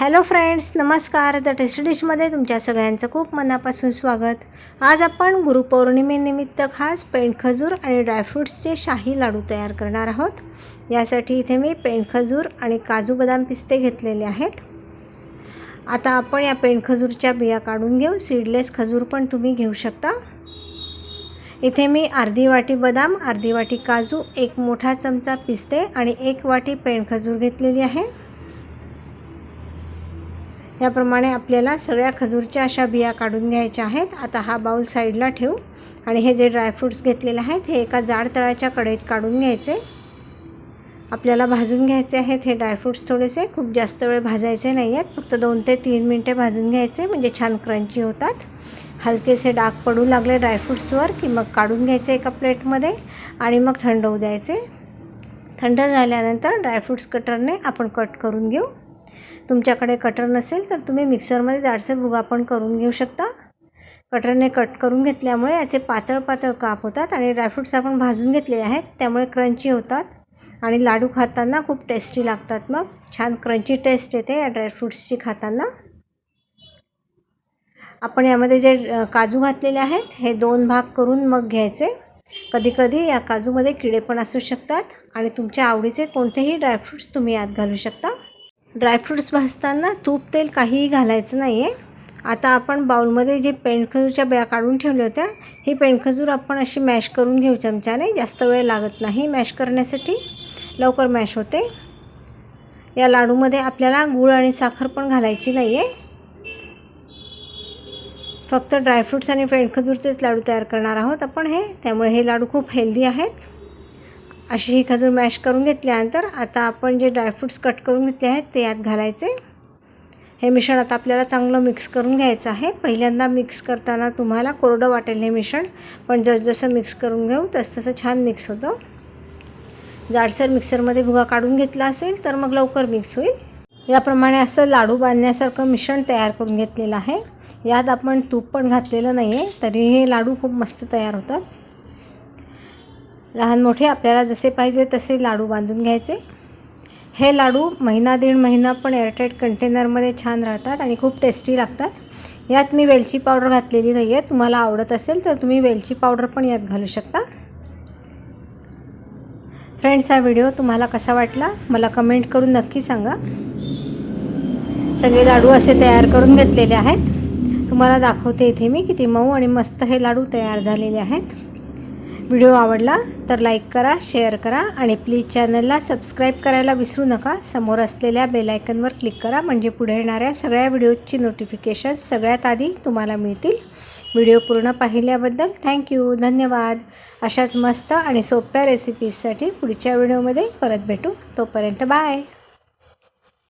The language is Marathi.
हॅलो फ्रेंड्स नमस्कार. द टेस्ट डिशमध्ये तुमच्या सगळ्यांचं खूप मनापासून स्वागत. आज आपण गुरुपौर्णिमेनिमित्त खास पेंड खजूर आणि ड्रायफ्रूट्सचे शाही लाडू तयार करणार आहोत. यासाठी इथे मी पेंड खजूर आणि काजू बदाम पिस्ते घेतलेले आहेत. आता आपण या पेंडखजूरच्या बिया काढून घेऊ. सीडलेस खजूर पण तुम्ही घेऊ शकता. इथे मी अर्धी वाटी बदाम अर्धी वाटी काजू एक मोठा चमचा पिस्ते आणि एक वाटी पेंडखजूर घेतलेली आहे. याप्रमाणे आपल्याला सगळ्या खजूरच्या अशा बिया काढून घ्यायच्या आहेत. आता हा बाऊल साईडला ठेवू. आणि हे जे ड्रायफ्रूट्स घेतलेले आहेत हे एका जाड तळाच्या कढईत काढून घ्यायचे. आपल्याला भाजून घ्यायचे आहेत. हे ड्रायफ्रूट्स थोडेसे खूप जास्त वेळ भाजायचे नाही आहेत फक्त दोन ते तीन मिनटे भाजून घ्यायचे म्हणजे छान क्रंची होतात. हलकेसे डाग पडू लागले ड्रायफ्रूट्सवर की मग काढून घ्यायचे एका प्लेटमध्ये आणि मग थंड होऊ द्यायचे. थंड झाल्यानंतर ड्रायफ्रूट्स कटरने आपण कट करून घेऊ. तुमच्याकडे कटर नसेल तर तुम्ही मिक्सरमध्ये जाडसर भुगा पण करून घेऊ शकता. कटरने कट करून घेतल्यामुळे याचे पातळ पातळ काप होतात आणि ड्रायफ्रूट्स आपण भाजून घेतलेले आहेत त्यामुळे क्रंची होतात. आणि लाडू खाताना खूप टेस्टी लागतात मग. छान क्रंची टेस्ट येते या ड्रायफ्रूट्सची खाताना. आपण यामध्ये जे काजू घातलेले आहेत हे दोन भाग करून मग घ्यायचे. कधीकधी या काजूमध्ये किडे पण असू शकतात आणि तुमच्या आवडीचे कोणतेही ड्रायफ्रूट्स तुम्ही यात घालू शकता. ड्रायफ्रूट्स भाजताना तूप तेल काहीही घालायचं नाही आहे आता आपण बाउलमध्ये जे पेंडखजूरच्या बिया काढून ठेवल्या होत्या ही पेंडखजूर आपण अशी मॅश करून घेऊ चमच्याने. जास्त वेळ लागत नाही मॅश करण्यासाठी. लवकर मॅश होते. या लाडूमध्ये आपल्याला गूळ आणि साखर पण घालायची नाही आहे फक्त ड्रायफ्रूट्स आणि पेंडखजूरचेच लाडू तयार करणार आहोत आपण हे. त्यामुळे हे लाडू खूप हेल्दी आहेत. अशी ही खजूर मॅश करून घेतल्यानंतर आता आपण जे ड्रायफ्रूट्स कट करून घेतले आहेत ते यात घालायचे. हे मिश्रण आता आपल्याला चांगलं मिक्स करून घ्यायचं आहे. पहिल्यांदा मिक्स करताना तुम्हाला कोरडं वाटेल हे मिश्रण पण जसजसं मिक्स करून घेऊ तसतसं छान मिक्स होतं. जाडसर मिक्सरमध्ये भुगा काढून घेतला असेल तर मग लवकर मिक्स होईल. याप्रमाणे असं लाडू बांधण्यासारखं मिश्रण तयार करून घेतलेलं आहे. यात आपण तूप पण घातलेलं नाही आहे तरी हे लाडू खूप मस्त तयार होतात. लहान मोठे आपल्याला जसे पाहिजे तसे लाडू बांधून घ्यायचे. हे लाडू महिना दीड महिना पण एअरटाईट कंटेनरमध्ये छान राहतात आणि खूप टेस्टी लागतात. यात मी वेलची पावडर घातलेली नाही आहे तुम्हाला आवडत असेल तर तुम्ही वेलची पावडर पण यात घालू शकता. फ्रेंड्स हा व्हिडिओ तुम्हाला कसा वाटला? मला कमेंट करून नक्की सांगा. सगळे लाडू असे तयार करून घेतलेले आहेत. तुम्हाला दाखवते इथे मी किती मऊ आणि मस्त हे लाडू तयार झालेले आहेत. व्हिडिओ आवडला तर लाईक करा शेअर करा आणि प्लीज चॅनलला सबस्क्राईब करायला विसरू नका. समोर असलेल्या बेलायकनवर क्लिक करा म्हणजे पुढे येणाऱ्या सगळ्या व्हिडिओची नोटिफिकेशन सगळ्यात आधी तुम्हाला मिळतील. व्हिडिओ पूर्ण पाहिल्याबद्दल थँक्यू धन्यवाद. अशाच मस्त आणि सोप्या रेसिपीजसाठी पुढच्या व्हिडिओमध्ये परत भेटू. तोपर्यंत बाय